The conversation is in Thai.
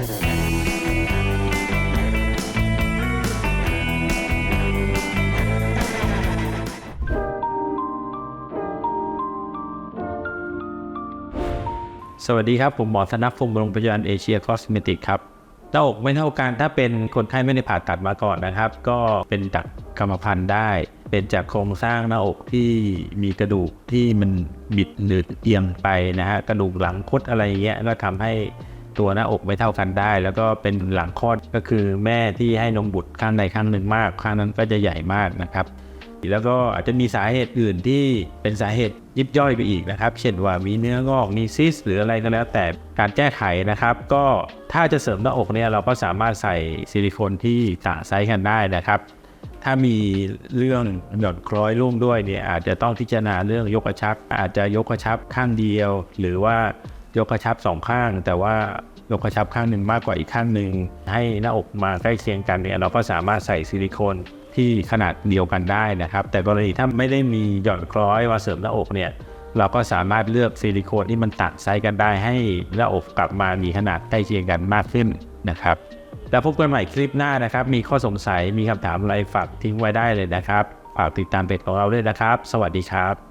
สวัสดีครับ ผมหมอธนพงศ์โรงพยาบาลเอเชียคอสเมติกครับหน้าอกไม่เท่ากันถ้าเป็นคนไข้ไม่ได้ผ่าตัดมาก่อนนะครับ ก็เป็นจากกรรมพันธุ์ได้ เป็นจากโครงสร้างหน้าอกที่มีกระดูกที่มันบิดหรือเอียงไปนะฮะกระดูกหลังคดอะไรเงี้ยก็ทำให้ ตัวหน้าอกไม่เท่ากันได้ แล้วก็เป็นหลังคลอดก็คือแม่ที่ให้นมบุตรข้างใดข้างหนึ่งมาก ข้างนั้นก็จะใหญ่มากนะครับ แล้วก็อาจจะมีสาเหตุอื่นที่เป็นสาเหตุยิบย่อยไปอีกนะครับ เช่นว่ามีเนื้องอกมีซิสหรืออะไรก็แล้ว แต่การแก้ไขนะครับ ก็ถ้าจะเสริมหน้าอกเนี่ยเราก็สามารถใส่ซิลิโคนที่ต่างไซส์กันได้นะครับถ้ามีเรื่องหย่อนคล้อยร่วมด้วยเนี่ยอาจจะต้องพิจารณาเรื่องยกกระชับ อาจจะยกกระชับข้างเดียว หรือว่า ยกกระชับสองข้าง แต่ว่ายกกระชับข้างหนึ่งมากกว่าอีกข้างหนึ่งให้หน้าอกมาใกล้เคียงกันเนี่ยเราก็สามารถใส่ซิลิโคนที่ขนาดเดียวกันได้นะครับ แต่กรณีถ้าไม่ได้มีหย่อนคล้อยมาเสริมหน้าอกเนี่ยเราก็สามารถเลือกซิลิโคนที่มันตัดไซส์กันได้ให้หน้าอกกลับมามีขนาดใกล้เคียงกันมากขึ้นนะครับแล้วพบกันใหม่คลิปหน้านะครับ มีข้อสงสัยมีคำถามอะไรฝากทิ้งไว้ได้เลยนะครับ ฝากติดตามเพจของเราด้วยนะครับ สวัสดีครับ